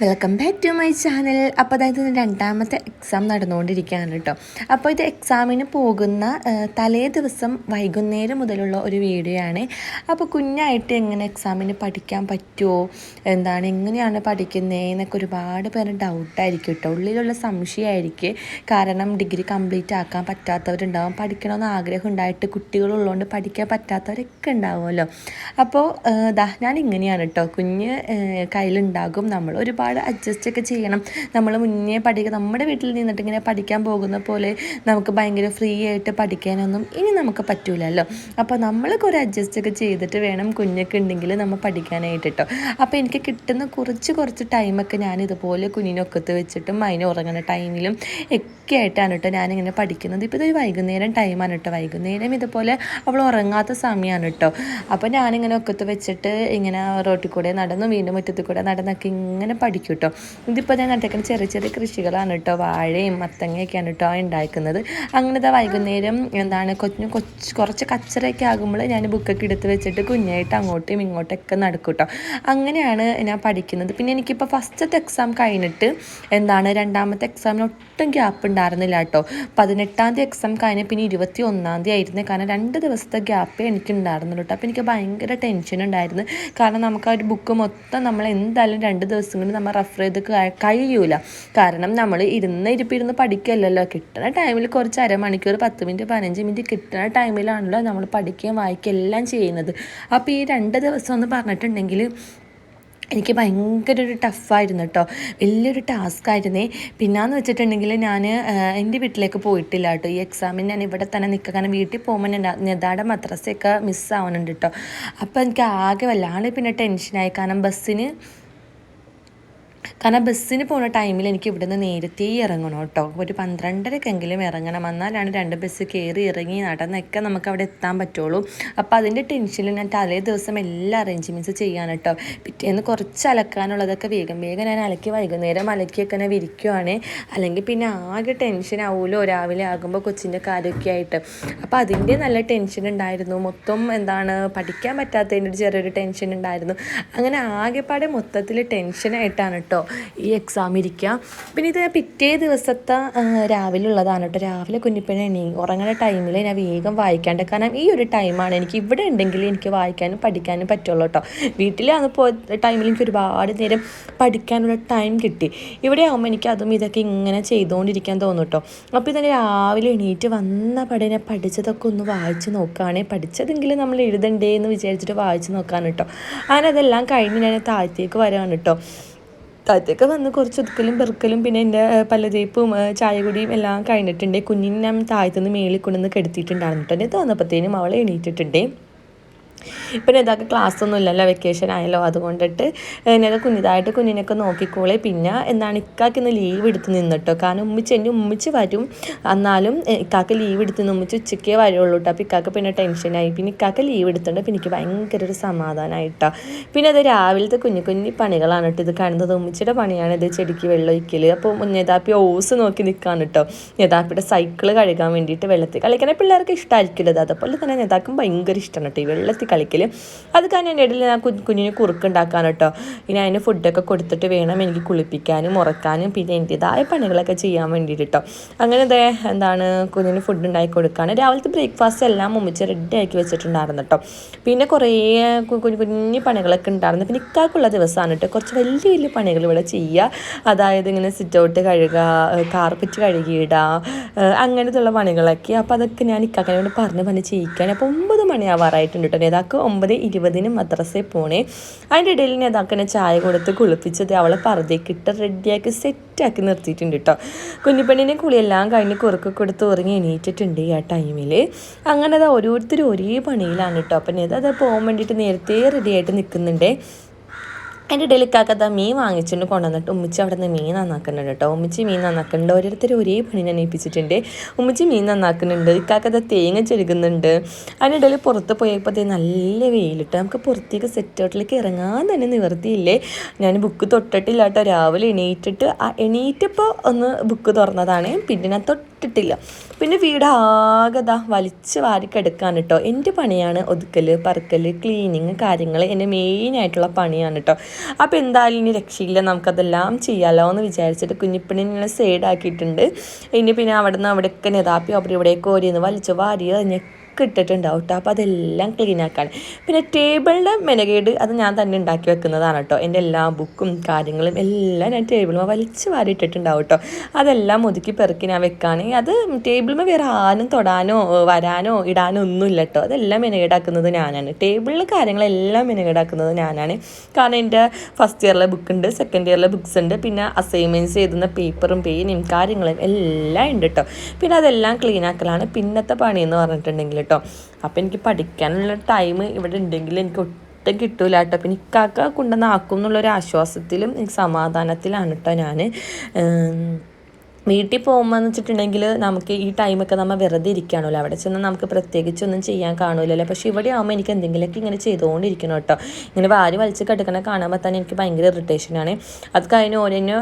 Welcome back to my channel. അപ്പോൾ അതായത് രണ്ടാമത്തെ എക്സാം നടന്നുകൊണ്ടിരിക്കുകയാണ് കേട്ടോ. അപ്പോൾ ഇത് എക്സാമിന് പോകുന്ന തലേ ദിവസം വൈകുന്നേരം മുതലുള്ള ഒരു വീഡിയോ ആണ്. അപ്പോൾ കുഞ്ഞായിട്ട് എങ്ങനെ എക്സാമിന് പഠിക്കാൻ പറ്റുമോ എന്താണ് എങ്ങനെയാണ് പഠിക്കുന്നത് എന്നൊക്കെ ഒരുപാട് പേര് ഡൗട്ടായിരിക്കും കേട്ടോ. ഉള്ളിലുള്ള സംശയമായിരിക്കും. കാരണം ഡിഗ്രി കംപ്ലീറ്റ് ആക്കാൻ പറ്റാത്തവരുണ്ടാവും. പഠിക്കണമെന്ന് ആഗ്രഹം ഉണ്ടായിട്ട് കുട്ടികളുള്ളതുകൊണ്ട് പഠിക്കാൻ പറ്റാത്തവരൊക്കെ ഉണ്ടാവുമല്ലോ. അപ്പോൾ ദാ ഞാൻ ഇങ്ങനെയാണ് കേട്ടോ. കുഞ്ഞ് കയ്യിലുണ്ടാകും. നമ്മൾ ഒരുപാട് അഡ്ജസ്റ്റ് ഒക്കെ ചെയ്യണം. നമ്മൾ മുന്നേ പഠിക്കുക നമ്മുടെ വീട്ടിൽ നിന്നിട്ട് ഇങ്ങനെ പഠിക്കാൻ പോകുന്ന പോലെ നമുക്ക് ഭയങ്കര ഫ്രീ ആയിട്ട് പഠിക്കാനൊന്നും ഇനി നമുക്ക് പറ്റൂലല്ലോ. അപ്പോൾ നമ്മളൊക്കെ ഒരു അഡ്ജസ്റ്റ് ഒക്കെ ചെയ്തിട്ട് വേണം കുഞ്ഞൊക്കെ ഉണ്ടെങ്കിൽ നമ്മൾ പഠിക്കാനായിട്ട് കേട്ടോ അപ്പോൾ എനിക്ക് കിട്ടുന്ന കുറച്ച് കുറച്ച് ടൈമൊക്കെ ഞാൻ ഇതുപോലെ കുഞ്ഞിനൊക്കത്ത് വെച്ചിട്ടും അതിന് ഉറങ്ങുന്ന ടൈമിലും ഒക്കെ ആയിട്ടാണ് കേട്ടോ ഞാനിങ്ങനെ പഠിക്കുന്നത്. ഇപ്പോൾ ഇതൊരു വൈകുന്നേരം ടൈമാണ് കേട്ടോ വൈകുന്നേരം ഇതുപോലെ അവൾ ഉറങ്ങാത്ത സമയമാണ് കേട്ടോ അപ്പോൾ ഞാനിങ്ങനെ ഒക്കത്ത് വെച്ചിട്ട് ഇങ്ങനെ റോട്ടിൽ കൂടെ നടന്നു വീണ്ടും മുറ്റത്തിൽ കൂടെ നടന്നൊക്കെ ഇങ്ങനെ പഠിക്കും. കേട്ടോ ഇതിപ്പോൾ ഞാൻ നടക്കുന്ന ചെറിയ ചെറിയ കൃഷികളാണ് കേട്ടോ വാഴയും മത്തങ്ങയൊക്കെയാണ് കേട്ടോ ഉണ്ടാക്കുന്നത്. അങ്ങനത്തെ വൈകുന്നേരം എന്താണ് കൊച്ചു കൊച്ച് കുറച്ച് കച്ചറയൊക്കെ ആകുമ്പോൾ ഞാൻ ബുക്കൊക്കെ എടുത്ത് വെച്ചിട്ട് കുഞ്ഞായിട്ട് അങ്ങോട്ടും ഇങ്ങോട്ടൊക്കെ നടക്കും കേട്ടോ അങ്ങനെയാണ് ഞാൻ പഠിക്കുന്നത്. പിന്നെ എനിക്കിപ്പോൾ ഫസ്റ്റത്തെ എക്സാം കഴിഞ്ഞിട്ട് എന്താണ് രണ്ടാമത്തെ എക്സാമിന് ഒട്ടും ഗ്യാപ്പ് ഉണ്ടായിരുന്നില്ല കേട്ടോ പതിനെട്ടാം തീയതി എക്സാം കഴിഞ്ഞ് പിന്നെ ഇരുപത്തി ഒന്നാം തീയതി ആയിരുന്നു. കാരണം രണ്ട് ദിവസത്തെ ഗ്യാപ്പേ എനിക്ക് ഉണ്ടായിരുന്നുള്ളൂ കേട്ടോ അപ്പോൾ എനിക്ക് ഭയങ്കര ടെൻഷൻ ഉണ്ടായിരുന്നു. കാരണം നമുക്ക് ആ ഒരു ബുക്ക് മൊത്തം നമ്മൾ എന്തായാലും രണ്ട് ദിവസം കൊണ്ട് നമ്മൾ റെഫർ ചെയ്ത് കഴി- കഴിയൂല. കാരണം നമ്മൾ ഇരുന്ന് ഇരിപ്പിരുന്ന് പഠിക്കല്ലല്ലോ. കിട്ടുന്ന ടൈമിൽ കുറച്ച് അരമണിക്കൂർ പത്ത് മിനിറ്റ് പതിനഞ്ച് മിനിറ്റ് കിട്ടുന്ന ടൈമിലാണല്ലോ നമ്മൾ പഠിക്കുകയും വായിക്കുകയും എല്ലാം ചെയ്യുന്നത്. അപ്പോൾ ഈ രണ്ട് ദിവസം എന്ന് പറഞ്ഞിട്ടുണ്ടെങ്കിൽ എനിക്ക് ഭയങ്കര ഒരു ടഫായിരുന്നു കേട്ടോ വലിയൊരു ടാസ്ക് ആയിരുന്നേ പിന്നെന്ന് വെച്ചിട്ടുണ്ടെങ്കിൽ ഞാൻ എന്റെ വീട്ടിലേക്ക് പോയിട്ടില്ല കേട്ടോ ഈ എക്സാമിന് ഞാൻ ഇവിടെ തന്നെ നിൽക്കുക കാരണം വീട്ടിൽ പോകുമ്പോൾ നെതാടെ മദ്രസയൊക്കെ മിസ്സാവുന്നുണ്ട് കേട്ടോ അപ്പോൾ എനിക്ക് ആകെ വല്ലാണ്ട് പിന്നെ ടെൻഷനായി കാരണം ബസ്സിന് കാരണം ബസ്സിന് പോകുന്ന ടൈമിൽ എനിക്ക് ഇവിടുന്ന് നേരത്തെ ഇറങ്ങണം കേട്ടോ. ഒരു പന്ത്രണ്ടരക്കെങ്കിലും ഇറങ്ങണം. എന്നാലാണ് രണ്ട് ബസ് കയറി ഇറങ്ങി നടന്നൊക്കെ നമുക്ക് അവിടെ എത്താൻ പറ്റുള്ളൂ. അപ്പോൾ അതിന്റെ ടെൻഷനിൽ ഞാൻ തലേ ദിവസം എല്ലാ അറേഞ്ച്മെന്റ്സ് ചെയ്യാൻ കേട്ടോ. പിറ്റേന്ന് കുറച്ച് അലക്കാനുള്ളതൊക്കെ വേഗം വേഗം ഞാൻ അലക്കി വൈകുന്നേരം അലക്കിയൊക്കെ ഞാൻ വിരിക്കുവാണ്. അല്ലെങ്കിൽ പിന്നെ ആകെ ടെൻഷൻ ആവുമല്ലോ രാവിലെ ആകുമ്പോൾ കൊച്ചിന്റെ കാര്യമൊക്കെ ആയിട്ട്. അപ്പോൾ അതിന്റെ നല്ല ടെൻഷൻ ഉണ്ടായിരുന്നു. മൊത്തം എന്താണ് പഠിക്കാൻ പറ്റാത്തതിന്റെ ഒരു ചെറിയൊരു ടെൻഷൻ ഉണ്ടായിരുന്നു. അങ്ങനെ ആകെപ്പാടെ മൊത്തത്തിൽ ടെൻഷനായിട്ടാണ് കേട്ടോ. ഈ എക്സാം ഇരിക്കുക പിന്നെ ഇത് പിറ്റേ ദിവസത്തെ രാവിലെ ഉള്ളതാണ് കേട്ടോ. രാവിലെ കുഞ്ഞിപ്പനെ എണീ ഉറങ്ങുന്ന ടൈമിൽ ഞാൻ വേഗം വായിക്കാണ്ട്. കാരണം ഈ ഒരു ടൈമാണ് എനിക്ക് ഇവിടെ ഉണ്ടെങ്കിൽ എനിക്ക് വായിക്കാനും പഠിക്കാനും പറ്റുള്ളൂ കേട്ടോ. വീട്ടിലാണ് പോ ടൈമിൽ എനിക്ക് ഒരുപാട് നേരം പഠിക്കാനുള്ള ടൈം കിട്ടി. ഇവിടെ ആകുമ്പോൾ എനിക്ക് അതും ഇതൊക്കെ ഇങ്ങനെ ചെയ്തുകൊണ്ടിരിക്കാൻ തോന്നും കേട്ടോ. അപ്പോൾ ഇതന്നെ രാവിലെ എണീറ്റ് വന്ന പടനെ പഠിച്ചതൊക്കെ ഒന്ന് വായിച്ച് നോക്കുകയാണെങ്കിൽ പഠിച്ചതെങ്കിലും നമ്മൾ എഴുതണ്ടേ എന്ന് വിചാരിച്ചിട്ട് വായിച്ച് നോക്കാൻ കേട്ടോ. അങ്ങനെ അതെല്ലാം കഴിഞ്ഞ് ഞാൻ താഴത്തേക്ക് വരാണ് കേട്ടോ. താഴത്തേക്ക് വന്ന് കുറച്ച് ഒതുക്കലും പെറുക്കലും പിന്നെ എന്റെ പല്ലതേപ്പും ചായകുടിയും ചായ കുടിയും എല്ലാം കഴിഞ്ഞിട്ടുണ്ട്. കുഞ്ഞിനെ ഞാൻ താഴത്തുനിന്ന് മേളിൽ കൊണ്ടുവന്ന് കിടത്തിയിട്ടുണ്ടായിരുന്നു. കേട്ടോ എന്നെ തോന്നപ്പത്തേനും അവൾ എണീറ്റിട്ടുണ്ടേ. പിന്നെ ക്ലാസ് ഒന്നും ഇല്ലല്ലോ വെക്കേഷൻ ആയല്ലോ അതുകൊണ്ടിട്ട് എന്നെ കുഞ്ഞിതായിട്ട് കുഞ്ഞിനൊക്കെ നോക്കിക്കോളെ. പിന്നെ എന്താണ് ഇക്കാക്ക് ഇന്ന് ലീവ് എടുത്ത് നിന്നിട്ടോ? കാരണം ഉമ്മിച്ച് എന്റെ ഉമ്മിച്ച് വരും. എന്നാലും ഇക്കാക്ക് ലീവ് എടുത്ത് ഉമ്മിച്ച് ഉച്ചയ്ക്കേ വരുള്ളൂ കേട്ടോ അപ്പോൾ ഇക്കാക്ക് പിന്നെ ടെൻഷനായി പിന്നെ ഇക്കാക്ക് ലീവ് എടുത്തിട്ടുണ്ട്. പിന്നെ എനിക്ക് ഭയങ്കര ഒരു സമാധാനമായിട്ടോ പിന്നെ അത് രാവിലത്തെ കുഞ്ഞു കുഞ്ഞു പണികളാണ് കേട്ടോ ഇത് കാണുന്നത് ഉമ്മിച്ചിയുടെ പണിയാണ് ഇത് ചെടിക്ക് വെള്ളം ഒഴിക്കൽ അപ്പോൾ യഥാപ്പി ഓസ് നോക്കി നിൽക്കാണ് കേട്ടോ യഥാപ്പിയുടെ സൈക്കിൾ കഴുകാൻ വേണ്ടിയിട്ട് വെള്ളത്തിൽ കളിക്കണേ പിള്ളേർക്ക് ഇഷ്ടമായിരിക്കില്ല അതുപോലെ തന്നെ നേതാക്കും ഭയങ്കര ഇഷ്ടമാണ് കേട്ടോ ഈ വെള്ളത്തിൽ കളിക്കൽ അത് കാരണം എന്റെ ഇടയിൽ ഞാൻ കുഞ്ഞിന് കുറുക്കുണ്ടാക്കാൻ കേട്ടോ. ഇനി അതിന് ഫുഡൊക്കെ കൊടുത്തിട്ട് വേണം എനിക്ക് കുളിപ്പിക്കാനും ഉറക്കാനും പിന്നെ എന്റെതായ പണികളൊക്കെ ചെയ്യാൻ വേണ്ടിയിട്ട് കേട്ടോ. അങ്ങനെ ഇതേ എന്താണ് കുഞ്ഞിന് ഫുഡ് ഉണ്ടാക്കി കൊടുക്കാൻ രാവിലത്തെ ബ്രേക്ക്ഫാസ്റ്റ് എല്ലാം മുമ്പിച്ച് റെഡി ആക്കി വെച്ചിട്ടുണ്ടായിരുന്നു കേട്ടോ. പിന്നെ കുറേ കുഞ്ഞു കുഞ്ഞു പണികളൊക്കെ ഉണ്ടായിരുന്നു. പിന്നെ ഇക്കാക്കുള്ള ദിവസമാണ് കേട്ടോ. കുറച്ച് വലിയ വലിയ പണികൾ ഇവിടെ ചെയ്യുക. അതായത് ഇങ്ങനെ സിറ്റ് ഔട്ട് കഴുകുക കാർപ്പറ്റ് കഴുകിയിടുക അങ്ങനത്തെ അങ്ങനത്തുള്ള പണികളൊക്കെ. അപ്പോൾ അതൊക്കെ ഞാൻ ഇക്കാക്കനെ കൊണ്ട് പറഞ്ഞ് പറഞ്ഞ് ചെയ്യിക്കാൻ അപ്പോൾ ഒമ്പത് മണിയാവാറായിട്ടുണ്ട് കേട്ടോ. നേതാക്ക് ഒമ്പത് ഇരുപതിന് മദ്രസയിൽ പോണേ. അതിന്റെ ഇടയിൽ നേതാക്കനെ ചായ കൊടുത്ത് കുളിപ്പിച്ചത് അവളെ പറതേക്ക് കിട്ട റെഡിയാക്കി സെറ്റാക്കി നിർത്തിയിട്ടുണ്ട് കേട്ടോ കുഞ്ഞിപ്പെണ്ണിനെ കുളിയെല്ലാം കഴിഞ്ഞ് കുറുക്ക് കൊടുത്ത് ഉറങ്ങി എണീറ്റിട്ടുണ്ട് ആ ടൈമിൽ അങ്ങനെ അത് ഓരോരുത്തരും ഒരേ പണിയിലാണ് കേട്ടോ അപ്പം നേതാ അത് പോകാൻ വേണ്ടിയിട്ട് നേരത്തെ റെഡിയായിട്ട് നിൽക്കുന്നുണ്ടേ അതിന്റെ ഇടയിൽ കാക്കത്ത മീൻ വാങ്ങിച്ചുകൊണ്ട് കൊണ്ടുവന്നിട്ട് ഉമ്മിച്ച് അവിടെ നിന്ന് മീൻ നന്നാക്കുന്നുണ്ട് കേട്ടോ. ഉമ്മിച്ച് മീൻ നന്നാക്കുന്നുണ്ട്. ഓരോരുത്തർ ഒരേ പണി ഞാൻ ഏൽപ്പിച്ചിട്ടുണ്ട് ഉമ്മിച്ച് മീൻ നന്നാക്കുന്നുണ്ട്. ഇക്കാക്കത്ത തേങ്ങ ചെരുകുന്നുണ്ട്. അതിന്റെ ഇടയിൽ പുറത്ത് പോയപ്പോൾ നല്ല വെയിലിട്ട് നമുക്ക് പുറത്തേക്ക് സെറ്റ് ഔട്ടിലേക്ക് ഇറങ്ങാൻ തന്നെ നിവർത്തിയില്ലേ ഞാൻ ബുക്ക് തൊട്ടിട്ടില്ല കേട്ടോ. രാവിലെ എണീറ്റിട്ട് ആ എണീറ്റപ്പോൾ ഒന്ന് ബുക്ക് തുറന്നതാണ്. പിന്നെ ഞാൻ തൊട്ട് ഇട്ടിട്ടില്ല പിന്നെ വീട് ആകെ ദാ വലിച്ച് വാരിക്കെടുക്കാൻ കിടക്കാൻ കേട്ടോ എന്റെ പണിയാണ് ഒതുക്കൽ പറക്കൽ ക്ലീനിങ് കാര്യങ്ങൾ എന്റെ മെയിനായിട്ടുള്ള പണിയാണ് കേട്ടോ അപ്പോൾ എന്തായാലും ഇനി രക്ഷയില്ല നമുക്കതെല്ലാം ചെയ്യാമല്ലോ എന്ന് വിചാരിച്ചിട്ട് കുഞ്ഞിപ്പണിനെ സൈഡാക്കിയിട്ടുണ്ട്. ഇനി പിന്നെ അവിടെ നിന്ന് അവിടെയൊക്കെ നെതാപ്പി അവിടെ ഇവിടെയൊക്കെ ഓരിയെന്ന് വലിച്ച് വാരി എറിഞ്ഞൊക്കെ ഇട്ടിട്ടുണ്ടാവും കേട്ടോ അപ്പോൾ അതെല്ലാം ക്ലീൻ ആക്കാൻ പിന്നെ ടേബിളിന്റെ മെനകേട് അത് ഞാൻ തന്നെ ഉണ്ടാക്കി വെക്കുന്നതാണ് കേട്ടോ എന്റെ എല്ലാ ബുക്കും കാര്യങ്ങളും എല്ലാം ഞാൻ ടേബിളിൽ വലിച്ച് വാരി ഇട്ടിട്ടുണ്ടാവും കേട്ടോ അതെല്ലാം ഒതുക്കി പെറുക്കി ഞാൻ വെക്കുകയാണെങ്കിൽ അത് ടേബിളിൽ വേറെ തൊടാനോ വരാനോ ഇടാനോ ഒന്നുമില്ല കേട്ടോ അതെല്ലാം മെനകേടാക്കുന്നത് ഞാനാണ്. ടേബിളിൽ കാര്യങ്ങളെല്ലാം മെനകേടാക്കുന്നത് ഞാനാണ്. കാരണം എന്റെ ഫസ്റ്റ് ഇയറിലെ ബുക്ക് ഉണ്ട് സെക്കൻഡ് ഇയറിലെ ബുക്ക്സ് ഉണ്ട്. പിന്നെ അസൈൻമെന്റ്സ് എഴുതുന്ന പേപ്പറും പേനും കാര്യങ്ങളും എല്ലാം ഉണ്ട് കേട്ടോ പിന്നെ അതെല്ലാം ക്ലീൻ ആക്കലാണ്. പിന്നത്തെ പണി എന്ന് പറഞ്ഞിട്ടുണ്ടെങ്കിൽ കേട്ടോ. അപ്പോൾ എനിക്ക് പഠിക്കാനുള്ള ടൈം ഇവിടെ ഉണ്ടെങ്കിൽ എനിക്ക് ഒട്ടും കിട്ടൂല കേട്ടോ. പിന്നെ ഇക്കാക്ക കൊണ്ടുവന്ന് ആക്കും എന്നുള്ളൊരു ആശ്വാസത്തിലും എനിക്ക് സമാധാനത്തിലാണ് കേട്ടോ ഞാൻ വീട്ടിൽ പോകുമ്പോൾ എന്ന് വെച്ചിട്ടുണ്ടെങ്കിൽ നമുക്ക് ഈ ടൈമൊക്കെ നമ്മൾ വെറുതെ ഇരിക്കുകയാണല്ലോ. അവിടെ ചെന്ന് നമുക്ക് പ്രത്യേകിച്ച് ഒന്നും ചെയ്യാൻ കാണില്ലല്ലോ പക്ഷേ ഇവിടെ ആകുമ്പോൾ എനിക്ക് എന്തെങ്കിലുമൊക്കെ ഇങ്ങനെ ചെയ്തുകൊണ്ടിരിക്കണം കേട്ടോ. ഇങ്ങനെ വാരി വലിച്ച് കിടക്കണ കാണുമ്പോൾ തന്നെ എനിക്ക് ഭയങ്കര ഇറിറ്റേഷനാണ് അത് കഴിഞ്ഞ് ഓരോന്ന്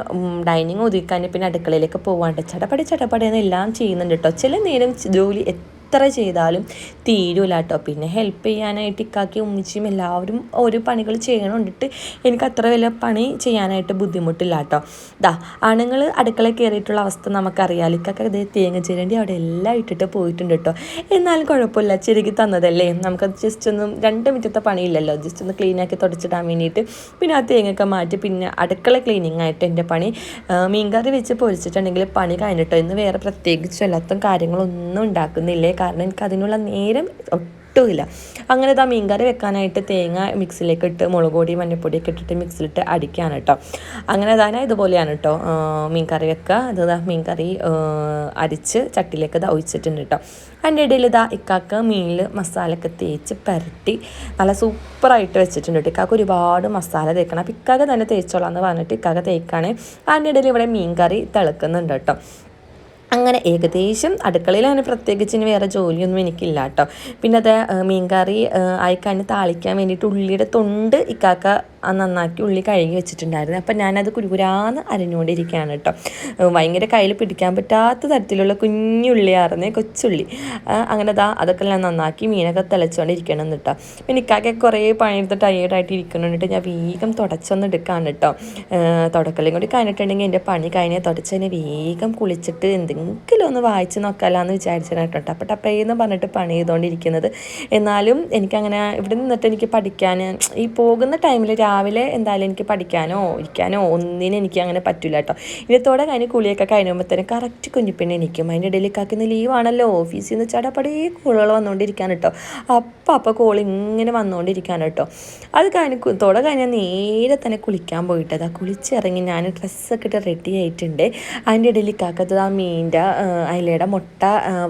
ഡൈനിങ് ഒതുക്കാൻ പിന്നെ അടുക്കളയിലേക്ക് പോകാണ്ട് ചടപടി ചടപടി എന്നെല്ലാം ചെയ്യുന്നുണ്ട് കേട്ടോ. ചില നേരം ജോലി എത്ര ചെയ്താലും തീരൂല കേട്ടോ പിന്നെ ഹെൽപ്പ് ചെയ്യാനായിട്ട് ഇക്കാക്കി ഉമ്മിച്ചിയും എല്ലാവരും ഓരോ പണികൾ ചെയ്യണോണ്ടിട്ട് എനിക്ക് അത്ര വലിയ പണി ചെയ്യാനായിട്ട് ബുദ്ധിമുട്ടില്ല കേട്ടോ ദാ ആണുങ്ങൾ അടുക്കള കയറിയിട്ടുള്ള അവസ്ഥ നമുക്കറിയാം ഇക്കൊക്കെ ഇതേ തേങ്ങ ചിരണ്ടി അവിടെ എല്ലാം ഇട്ടിട്ട് പോയിട്ടുണ്ട് കേട്ടോ എന്നാലും കുഴപ്പമില്ല ചെരുകി തന്നതല്ലേ. നമുക്കത് ജസ്റ്റ് ഒന്നും രണ്ട് മിനിറ്റത്തെ പണിയില്ലല്ലോ. ജസ്റ്റ് ഒന്ന് ക്ലീനാക്കി തുടച്ചിടാൻ വേണ്ടിയിട്ട്. പിന്നെ ആ തേങ്ങയൊക്കെ മാറ്റി പിന്നെ അടുക്കള ക്ലീനിങ് ആയിട്ട് എന്റെ പണി മീൻകറി വെച്ച് പൊരിച്ചിട്ടുണ്ടെങ്കിൽ പണി കഴിഞ്ഞിട്ടോ. ഇന്ന് വേറെ പ്രത്യേകിച്ച് എല്ലാത്തും കാര്യങ്ങളൊന്നും ഉണ്ടാക്കുന്നില്ലേ കാരണം എനിക്ക് അതിനുള്ള നേരം ഒട്ടുമില്ല. അങ്ങനെ ഇതാ മീൻകറി വെക്കാനായിട്ട് തേങ്ങ മിക്സിലേക്ക് ഇട്ട് മുളക് പൊടി മഞ്ഞൾപ്പൊടിയൊക്കെ ഇട്ടിട്ട് മിക്സിലിട്ട് അടിക്കുകയാണ് കേട്ടോ അങ്ങനെ തന്നെ ഇതുപോലെയാണ് കേട്ടോ മീൻകറി വെക്കുക. ഇതാ മീൻകറി അരിച്ച് ചട്ടിയിലേക്ക് ഇതാ ഒഴിച്ചിട്ടുണ്ട് കേട്ടോ അതിന്റെ ഇടയിൽ ഇതാ ഇക്കാക്ക് മീനിൽ മസാലയൊക്കെ തേച്ച് പരട്ടി നല്ല സൂപ്പറായിട്ട് വെച്ചിട്ടുണ്ട് കേട്ടോ ഇക്കാക്ക് ഒരുപാട് മസാല തേക്കണം. അപ്പോൾ ഇക്കാക്ക് തന്നെ തേച്ചോളാം എന്ന് പറഞ്ഞിട്ട് ഇക്കാക്ക് തേക്കാണ്. അതിന്റെ ഇടയിൽ ഇവിടെ മീൻകറി തിളക്കുന്നുണ്ട് കേട്ടോ അങ്ങനെ ഏകദേശം അടുക്കളയിൽ അങ്ങനെ പ്രത്യേകിച്ച് ഇനി വേറെ ജോലിയൊന്നും എനിക്കില്ല കേട്ടോ. പിന്നെ അത് മീൻകറി ആയിക്കഴിഞ്ഞ് താളിക്കാൻ വേണ്ടിയിട്ട് ഉള്ളിയുടെ തൊണ്ട് ഇക്കാക്ക നന്നാക്കി ഉള്ളി കഴുകി വെച്ചിട്ടുണ്ടായിരുന്നു. അപ്പം ഞാനത് കുരുകുരാന്ന് അരിഞ്ഞുകൊണ്ടിരിക്കുകയാണ് കേട്ടോ. ഭയങ്കര കയ്യിൽ പിടിക്കാൻ പറ്റാത്ത തരത്തിലുള്ള കുഞ്ഞുള്ളിയായിരുന്നേ കൊച്ചുള്ളി. അങ്ങനെ അതാ അതൊക്കെ ഞാൻ നന്നാക്കി മീനൊക്കെ തിളച്ചുകൊണ്ടിരിക്കണം കേട്ടോ പിന്നെ ഇക്കാക്ക കുറേ പണിയെടുത്ത് ടയേർഡായിട്ട് ഇരിക്കണമെന്നിട്ട് ഞാൻ വേഗം തുടച്ചൊന്ന് എടുക്കാണ് കേട്ടോ തുടക്കലും കൂടി കഴിഞ്ഞിട്ടുണ്ടെങ്കിൽ എന്റെ പണി കഴിഞ്ഞാൽ തുടച്ചതിനെ വേഗം കുളിച്ചിട്ട് എന്തെങ്കിലും ഒന്ന് വായിച്ച് നോക്കാമല്ലോ വിചാരിച്ചാണ് കേട്ടോ. ടപ്പ ടപ്പേന്ന് പറഞ്ഞിട്ട് പണി ചെയ്തുകൊണ്ടിരിക്കുന്നത് എന്നാലും എനിക്കങ്ങനെ ഇവിടെ നിന്നിട്ട് എനിക്ക് പഠിക്കാൻ ഈ പോകുന്ന ടൈമിൽ രാവിലെ എന്തായാലും എനിക്ക് പഠിക്കാനോ ഇരിക്കാനോ ഒന്നിനും എനിക്ക് അങ്ങനെ പറ്റില്ല കേട്ടോ. ഇന്നത്തോടെ കഴിഞ്ഞ് കുളിയൊക്കെ കഴിഞ്ഞുമ്പോഴത്തേനും കറക്റ്റ് കുഞ്ഞിപ്പിണ്ണി എനിക്കും അതിന്റെ ഇടയിൽ കാക്കുന്ന ലീവാണല്ലോ ഓഫീസിൽ നിന്ന് ചടപടേ കോളുകൾ വന്നുകൊണ്ടിരിക്കാൻ കേട്ടോ. അപ്പം അപ്പം കോൾ ഇങ്ങനെ വന്നുകൊണ്ടിരിക്കാൻ കേട്ടോ. അത് കഴിഞ്ഞ് തോടെ കഴിഞ്ഞാൽ നേരെ തന്നെ കുളിക്കാൻ പോയിട്ട് അതാ കുളിച്ചിറങ്ങി ഞാൻ ഡ്രസ്സൊക്കെ ഇട്ട് റെഡി ആയിട്ടുണ്ട്. അതിന്റെ ഇടയിൽ കാക്കത്തത് ആ മീന്റെ അയിലയുടെ മുട്ട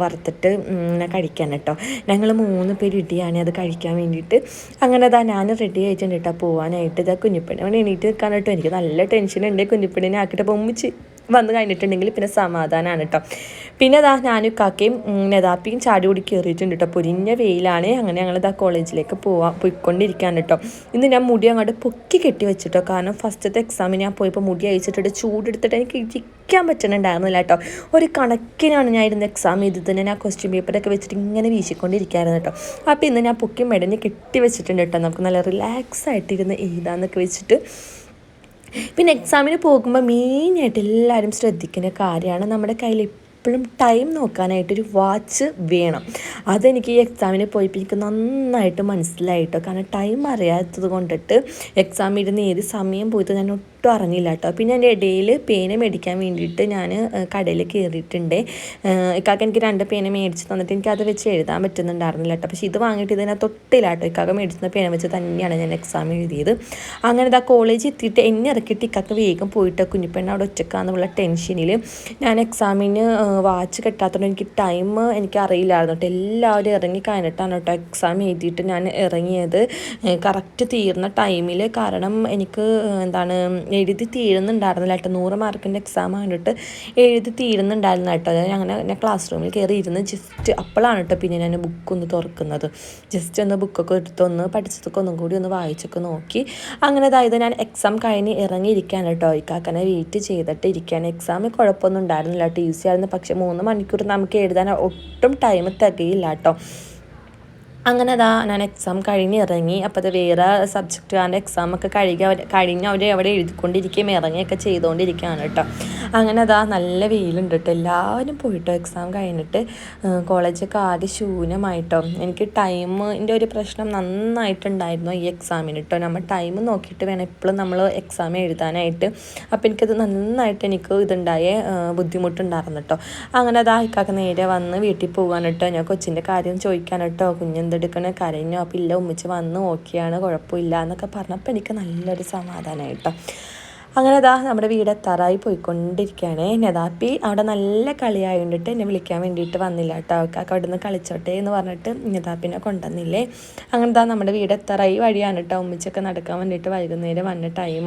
വറുത്തിട്ട് ഇങ്ങനെ കഴിക്കാൻ കേട്ടോ. ഞങ്ങൾ മൂന്ന് പേര് ഇടിയാണ് അത് കഴിക്കാൻ വേണ്ടിയിട്ട്. അങ്ങനെ അതാ ഞാൻ റെഡി ആയിട്ടുണ്ട് കേട്ടോ പോകാനായിട്ട് ഇതാ കുഞ്ഞിപ്പണി അവിടെ എണീറ്റ് നിൽക്കാൻ കേട്ടോ. എനിക്ക് നല്ല ടെൻഷൻ ഉണ്ട്. കുഞ്ഞിപ്പണിനെ ആക്കിയിട്ട് പൊമ്മിച്ച് വന്ന് കഴിഞ്ഞിട്ടുണ്ടെങ്കിൽ പിന്നെ സമാധാനമാണ് കേട്ടോ പിന്നെ അതാ ഞാനും കാക്കയും നെതാപ്പിയും ചാടി കൂടി കയറിയിട്ടുണ്ട് കേട്ടോ പൊരിഞ്ഞ വെയിലാണ്. അങ്ങനെ ഞങ്ങളിതാ കോളേജിലേക്ക് പോവാൻ പോയിക്കൊണ്ടിരിക്കുകയാണ് കേട്ടോ ഇന്ന് ഞാൻ മുടി അങ്ങോട്ട് പൊക്കി കെട്ടി വെച്ചിട്ടോ. കാരണം ഫസ്റ്റത്തെ എക്സാമിന് ഞാൻ പോയപ്പോൾ മുടി അയച്ചിട്ട് ചൂടെടുത്തിട്ട് എനിക്ക് ഇരിക്കാൻ പറ്റുന്നുണ്ടായിരുന്നില്ല കേട്ടോ ഒരു കണക്കിനാണ് ഞാൻ ഇരുന്ന് എക്സാം ചെയ്തത് തന്നെ ഞാൻ ക്വസ്റ്റ്യൻ പേപ്പറൊക്കെ വെച്ചിട്ട് ഇങ്ങനെ വീശിക്കൊണ്ടിരിക്കുകയായിരുന്നു കേട്ടോ അപ്പോൾ ഇന്ന് ഞാൻ പൊക്കി മെടഞ്ഞ് കെട്ടി വെച്ചിട്ടുണ്ട് കേട്ടോ നമുക്ക് നല്ല റിലാക്സ് ആയിട്ടിരുന്ന് എഴുതാന്നൊക്കെ വെച്ചിട്ട് പിന്നെ എക്സാമിന് പോകുമ്പോൾ മെയിനായിട്ട് എല്ലാവരും ശ്രദ്ധിക്കുന്ന കാര്യമാണ് നമ്മുടെ കയ്യിൽ എപ്പോഴും ടൈം നോക്കാനായിട്ടൊരു വാച്ച് വേണം. അതെനിക്ക് ഈ എക്സാമിന് പോയപ്പോൾ എനിക്ക് നന്നായിട്ട് മനസ്സിലായിട്ടോ കാരണം ടൈം അറിയാത്തത് കൊണ്ടിട്ട് എക്സാം ഇരുന്ന് ഏത് സമയം പോയിട്ട് ഞാൻ ഒട്ടും അറിഞ്ഞില്ല കേട്ടോ. പിന്നെ എന്റെ ഇടയിൽ പേന മേടിക്കാൻ വേണ്ടിയിട്ട് ഞാൻ കടയിൽ കയറിയിട്ടുണ്ട്. ഇക്കാക്ക എനിക്ക് രണ്ട് പേന മേടിച്ച് തന്നിട്ട് എനിക്ക് അത് വെച്ച് എഴുതാൻ പറ്റുന്നുണ്ടായിരുന്നില്ല കേട്ടോ. പക്ഷേ ഇത് വാങ്ങിയിട്ട് ഇതിനെ തൊട്ടില്ല കേട്ടോ. ഇക്കാക്ക മേടിച്ചുന്ന പേന വെച്ച് തന്നെയാണ് ഞാൻ എക്സാം എഴുതിയത്. അങ്ങനെ ഇതാ കോളേജ് എത്തിയിട്ട് എന്നെ ഇറക്കിയിട്ട് ഇക്കാക്ക വേഗം പോയിട്ട്. കുഞ്ഞിപ്പെണ്ണ അവിടെ ഒറ്റക്കാന്നുള്ള ടെൻഷനിൽ ഞാൻ എക്സാമിന് വാച്ച് കെട്ടാത്തതുകൊണ്ട് എനിക്ക് ടൈം എനിക്ക് അറിയില്ലായിരുന്നു കേട്ടോ. എല്ലാവരും ഇറങ്ങി കഴിഞ്ഞിട്ടാണ് കേട്ടോ എക്സാം എഴുതിയിട്ട് ഞാൻ ഇറങ്ങിയത്. കറക്റ്റ് തീർന്ന ടൈമിൽ കാരണം എനിക്ക് എന്താണ് എഴുതി തീരുന്നുണ്ടായിരുന്നില്ല കേട്ടോ. നൂറ് മാർക്കിന്റെ എക്സാം ആയിട്ട് എഴുതി തീരുന്നുണ്ടായിരുന്നു കേട്ടോ. അതായത് അങ്ങനെ ഞാൻ ക്ലാസ് റൂമിൽ കയറി ഇരുന്ന് ജസ്റ്റ് അപ്പോഴാണ് കേട്ടോ പിന്നെ ഞാൻ ബുക്ക് ഒന്ന് തുറക്കുന്നത്. ജസ്റ്റ് ഒന്ന് ബുക്കൊക്കെ എടുത്തൊന്ന് പഠിച്ചതൊക്കെ ഒന്നും കൂടി ഒന്ന് വായിച്ചൊക്കെ നോക്കി. അങ്ങനെ അതായത് ഞാൻ എക്സാം കഴിഞ്ഞ് ഇറങ്ങിയിരിക്കാൻ കേട്ടോ. ഇക്കാക്കനെ വെയിറ്റ് ചെയ്തിട്ട് ഇരിക്കാൻ എക്സാമിൽ കുഴപ്പമൊന്നും ഉണ്ടായിരുന്നില്ല കേട്ടോ. ഈസി ആയിരുന്നു. പക്ഷേ മൂന്ന് മണിക്കൂർ നമുക്ക് എഴുതാൻ ഒട്ടും ടൈം തികയില്ല കേട്ടോ. അങ്ങനെ അതാ ഞാൻ എക്സാം കഴിഞ്ഞ് ഇറങ്ങി. അപ്പോൾ അത് വേറെ സബ്ജക്റ്റുകാരുടെ എക്സാമൊക്കെ കഴുകി അവർ കഴിഞ്ഞ് അവർ അവിടെ എഴുതിക്കൊണ്ടിരിക്കുകയും ഇറങ്ങിയൊക്കെ ചെയ്തുകൊണ്ടിരിക്കുകയാണ് കേട്ടോ. അങ്ങനെ അതാ നല്ല വെയിലുണ്ട് കേട്ടോ. എല്ലാവരും പോയിട്ടോ എക്സാം കഴിഞ്ഞിട്ട്. കോളേജൊക്കെ ആകെ ശൂന്യമായിട്ടോ. എനിക്ക് ടൈമിന്റെ ഒരു പ്രശ്നം നന്നായിട്ടുണ്ടായിരുന്നു ഈ എക്സാമിന് കേട്ടോ. നമ്മൾ ടൈം നോക്കിയിട്ട് വേണം എപ്പോഴും നമ്മൾ എക്സാം എഴുതാനായിട്ട്. അപ്പോൾ എനിക്കത് നന്നായിട്ട് എനിക്ക് ഇതുണ്ടായ ബുദ്ധിമുട്ടുണ്ടായിരുന്നു കേട്ടോ. അങ്ങനെ അതാ ഇക്കാക്ക് നേരെ വന്ന് വീട്ടിൽ പോകാൻ കേട്ടോ. ഞാൻ കൊച്ചിന്റെ കാര്യം ചോദിക്കാൻ കേട്ടോ. കുഞ്ഞെന്ത് എന്തെടുക്കണ കരഞ്ഞോ. അപ്പം ഇല്ല ഉമ്മിച്ച് വന്ന് ഓക്കെയാണ് കുഴപ്പമില്ല എന്നൊക്കെ പറഞ്ഞപ്പോൾ എനിക്ക് നല്ലൊരു സമാധാനമായിട്ടോ അങ്ങനെ അതാ നമ്മുടെ വീട് എത്താറായി പോയിക്കൊണ്ടിരിക്കുകയാണ്. നെതാപ്പി അവിടെ നല്ല കളിയായോണ്ടിട്ട് എന്നെ വിളിക്കാൻ വേണ്ടിയിട്ട് വന്നില്ല കേട്ടോ. അവർക്ക് അവിടെ നിന്ന് കളിച്ചോട്ടെ എന്ന് പറഞ്ഞിട്ട് നെതാപ്പിനെ കൊണ്ടുവന്നില്ലേ. അങ്ങനെ അതാ നമ്മുടെ വീട് എത്താറായി വഴിയാണ് കേട്ടോ. ഉമ്മിച്ചൊക്കെ നടക്കാൻ വേണ്ടിയിട്ട് വൈകുന്നേരം വന്ന ടൈം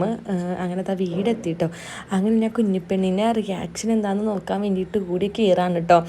അങ്ങനെ അതാ വീട് എത്തിയിട്ടോ അങ്ങനെ ഞാൻ കുഞ്ഞിപ്പെണ്ണിന്റെ റിയാക്ഷൻ എന്താണെന്ന് നോക്കാൻ വേണ്ടിയിട്ട് കൂടി കയറാണ് കേട്ടോ.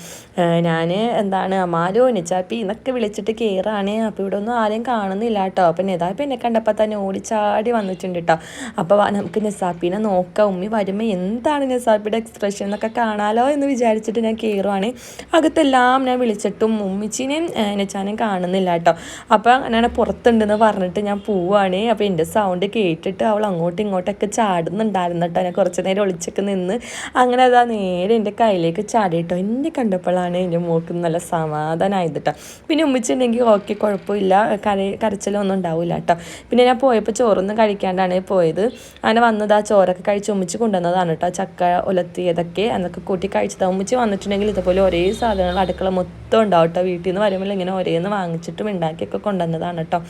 ഞാൻ എന്താണ് അമാലോ നെച്ചാപ്പി എന്നൊക്കെ വിളിച്ചിട്ട് കയറാണ് അപ്പോൾ ഇവിടെ ഒന്നും ആരെയും കാണുന്നില്ല കേട്ടോ. അപ്പം നെതാപ്പി എന്നെ കണ്ടപ്പോൾ തന്നെ ഓടിച്ചാടി വന്നിട്ടുണ്ട് കേട്ടോ. അപ്പോൾ നമുക്ക് നെസാപ്പി പിന്നെ നോക്കാം ഉമ്മി വരുമ്പോൾ എന്താണ് നസാപ്പിയുടെ എക്സ്പ്രഷൻ എന്നൊക്കെ കാണാലോ എന്ന് വിചാരിച്ചിട്ട് ഞാൻ കയറുവാണ് അകത്തെല്ലാം ഞാൻ വിളിച്ചിട്ടും ഉമ്മിച്ചിനെയും നെച്ചാനെയും കാണുന്നില്ല കേട്ടോ. അപ്പോൾ അങ്ങനെ പുറത്തുണ്ടെന്ന് പറഞ്ഞിട്ട് ഞാൻ പോവുകയാണ് അപ്പോൾ എന്റെ സൗണ്ട് കേട്ടിട്ട് അവൾ അങ്ങോട്ടും ഇങ്ങോട്ടൊക്കെ ചാടുന്നുണ്ടായിരുന്നു കേട്ടോ. ഞാൻ കുറച്ച് നേരം ഒളിച്ചൊക്കെ നിന്ന് അങ്ങനെ അതാ നേരെ എന്റെ കയ്യിലേക്ക് ചാടി കേട്ടോ. എന്നെ കണ്ടപ്പോഴാണ് എന്റെ മോക്ക് നല്ല സമാധാനമായത് കേട്ടോ. പിന്നെ ഉമ്മിച്ചുണ്ടെങ്കിൽ ഓക്കെ കുഴപ്പമില്ല. കര കരച്ചിലൊന്നും ഉണ്ടാവില്ല കേട്ടോ. പിന്നെ ഞാൻ പോയപ്പോൾ ചോറൊന്നും കഴിക്കാണ്ടാണ് പോയത്. അങ്ങനെ വന്നതാ ചോറൊക്കെ കഴിച്ച് ഉമ്മിച്ച് കൊണ്ടുവന്നതാണ് കേട്ടോ ചക്ക ഉലത്തിയതൊക്കെ എന്നൊക്കെ കൂട്ടി കഴിച്ചത്. ഉമ്മിച്ച് വന്നിട്ടുണ്ടെങ്കിൽ ഇതുപോലെ ഒരേ സാധനങ്ങൾ അടുക്കള മൊത്തം ഉണ്ടാവും കേട്ടോ വീട്ടിൽ നിന്ന് വരുമ്പോൾ ഇങ്ങനെ ഒരേന്ന് വാങ്ങിച്ചിട്ടും ഉണ്ടാക്കിയൊക്കെ കൊണ്ടുവന്നതാണ് കേട്ടോ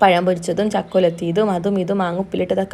പഴം പൊരിച്ചതും ചക്ക ഉലത്തിയതും അതും ഇതും മാങ്ങ ഉപ്പിലിട്ടതൊക്കെ